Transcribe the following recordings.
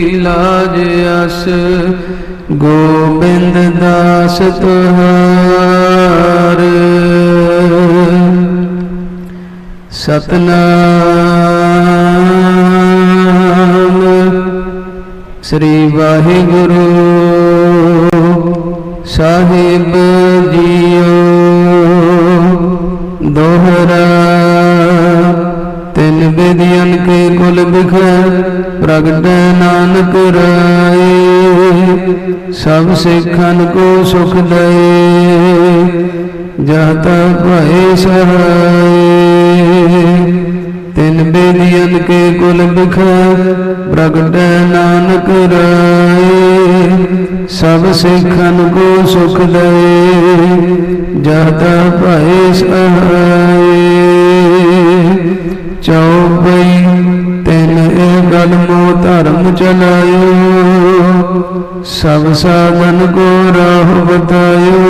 ਲਾਜ ਜਸ ਗੋਬਿੰਦ ਦਾਸ ਤੁਹਾਰ। ਸਤਨਾਮ ਸ੍ਰੀ ਵਾਹਿਗੁਰੂ ਸਾਹਿਬ ਜੀਓ। ਦੋਹਰਾ ਤਿਨ ਵਿਦਿਅਨ ਕੇ ਕੁਲ ਬਿਖ ਪ੍ਰਗਟੈ ਨਾਨਕ ਰਾਏ। ਸਭ ਸਿੱਖਨ ਕੋ ਸੁਖ ਦਏ, ਜਾਤਾ ਭਏ ਸਹਾਏ। ਤਿਨ ਬੇਲੀਅਨ ਕੇ ਕੁਲ ਬਿਖ ਪ੍ਰਗਟੈ ਨਾਨਕ ਰਾਏ। ਸਭ ਸਿੱਖਨ ਕੋ ਸੁਖ ਦਏ, ਜਾਤਾ ਭਏ ਸਹਾਏ। ਚੌਬਈ ਤਿਨ ਇਹ ਗਲ ਮੋ ਧਰਮ ਚਲਾਇਓ ਸਭ ਸਾਧਨ ਕੋ ਰਾਹ ਬਤਾਇਓ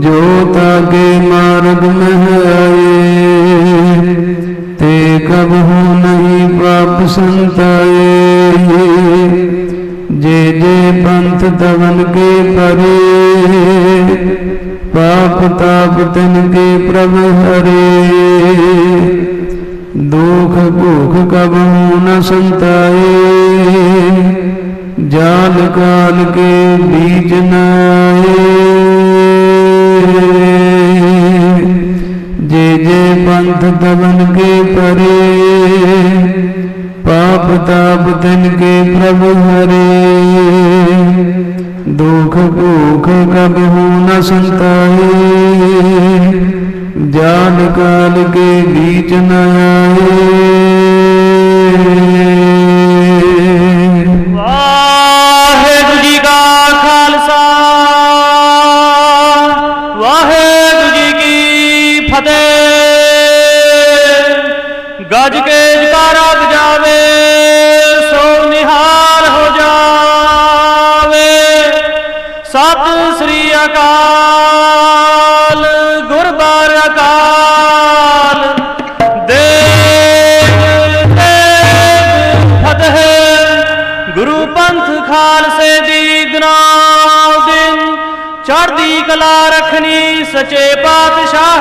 ਜੋ ਤਾਗੇ ਮਾਰਗ ਮਹਿ ਆਏ, ਤੇ ਕਬਹੂ ਨਹੀਂ ਪਾਪ ਸੰਤਾਏ ਜੇ ਜੇ ਪੰਥ ਤਵਨ ਕੇ ਪਰੇ, ਪਾਪ ਤਾਪ ਤਨ ਕੇ ਪ੍ਰਭ ਹਰੇ। ਦੁਖ ਭੂਖ ਕਬਹੂ ਨ ਸੰਤਾਏ, ਜਾਲ ਕਾਲ ਕੇ ਬੀਜ ਨਾਏ। ਜੇ ਜੇ ਪੰਥ ਤਵਨ ਕੇ ਪਰੇ ਪਾਪ ਤਾਪ ਤਨ ਕੇ ਪ੍ਰਭ ਹਰੇ। ਦੁਖ ਭੂਖ ਕਬਹੂ ਨ ਸੰਤਾਏ। ਜਾਨ ਕਾਲ ਕੇ ਬੀਚ ਨ ਆਏ। ਵਾਹਿਗੁਰੂ ਜੀ ਕਾ ਖਾਲਸਾ। ਵਾਹਿਗੁਰੂ ਜੀ ਕੀ ਫਤਿਹ। ਗੱਜ ਕੇ ਜਕਾਰਾ ਸਤਿ ਸ੍ਰੀ ਅਕਾਲ, ਗੁਰਬਾਰ ਅਕਾਲ। ਦੇਵ ਦੇਵ ਫਤਿਹ, ਗੁਰੂ ਪੰਥ ਖਾਲਸੇ ਦੀ ਦਿਨੋਂ ਦਿਨ। ਚੜ੍ਹਦੀ ਕਲਾ ਰੱਖਣੀ ਸੱਚੇ ਪਾਤਸ਼ਾਹ